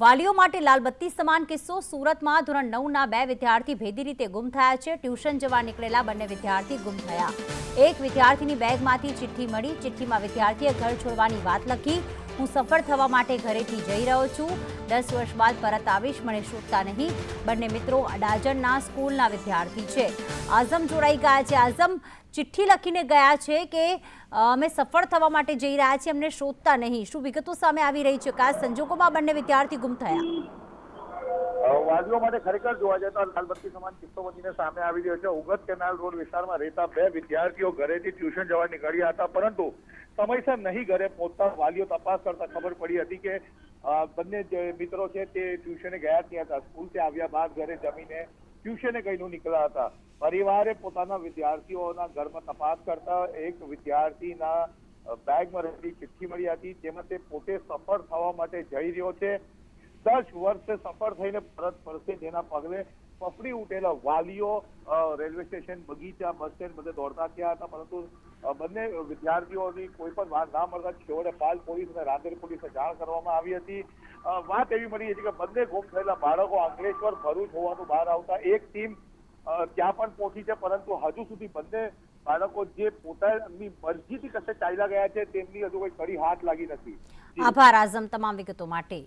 વાલીઓ માટે લાલબત્તી સમાન કિસ્સો સુરતમાં ધોરણ નવના બે વિદ્યાર્થી ભેદી રીતે ગુમ થયા છે. ટ્યુશન જવા નીકળેલા બંને વિદ્યાર્થી ગુમ થયા. એક વિદ્યાર્થીની બેગમાંથી ચિઠ્ઠી મળી. ચિઠ્ઠીમાં વિદ્યાર્થીએ ઘર છોડવાની વાત લખી. હું સફળ થવા માટે ઘરેથી જઈ રહ્યો છું. દસ વર્ષ બાદ પરત આવીશ, મને શોધતા નહીં. બંને મિત્રો અડાજણના સ્કૂલના વિદ્યાર્થી છે. આઝમ જોડાઈ ગયા છે. આઝમ, ચિઠ્ઠી લખીને ગયા છે કે અમે સફળ થવા માટે જઈ રહ્યા છીએ, અમને શોધતા નહીં. શું વિગતો સામે આવી રહી છે? કા સંજોગોમાં બંને વિદ્યાર્થી ગુમ થયા? અ, વાલીઓ માટે ખરેખર જોવા જાય તો લાલબત્તી સમાન કિસ્સો બનીને સામે આવી રહ્યો છે. ઉગત કેનાલ રોડ વિસ્તારમાં રહેતા બે વિદ્યાર્થીઓ ઘરેથી ટ્યુશન જવા નીકળ્યા હતા પરંતુ સમયસર નહીં ઘરે પહોંચતા વાલીઓ તપાસ કરતા ખબર પડી હતી કે બંને જે મિત્રો છે તે ટ્યુશને ગયા ત્યાં હતા. સ્કૂલથી આવ્યા બાદ ઘરે જમીને ટ્યુશને ગઈને નીકળ્યા હતા. પરિવારે પોતાના વિદ્યાર્થીઓના ઘરમાં તપાસ કરતા એક વિદ્યાર્થીના બેગમાં રહેલી ચિઠ્ઠી મળી હતી જેમાં તે પોતે સફળ થવા માટે જઈ રહ્યો છે. દસ વર્ષે સફળ થઈને પરત ફરશે જેના પગલે ફફડી ઉઠેલા વાલીઓ રેલવે સ્ટેશન, બગીચા, બસ સ્ટેન્ડ બધે દોડતા થયા હતા, પરંતુ બંને વિદ્યાર્થીઓની કોઈ પણ વાત ના મળતા છેવટે પાલ પોલીસ અને રાંદેર પોલીસને જાણ કરવામાં આવી હતી. વાત એવી મળી હતી કે બંને ગુમ થયેલા બાળકો અંકલેશ્વર, ભરૂચ હોવાનું બહાર આવતા એક ટીમ ત્યાં પણ પહોંચી છે, પરંતુ હજુ સુધી બંને બાળકો જે પોતાની મરજીથી કશે ચાલ્યા ગયા છે, તેમની હજુ કોઈ કડી હાથ લાગી નથી. આભાર, આઝમ તમામ વિગતો માટે.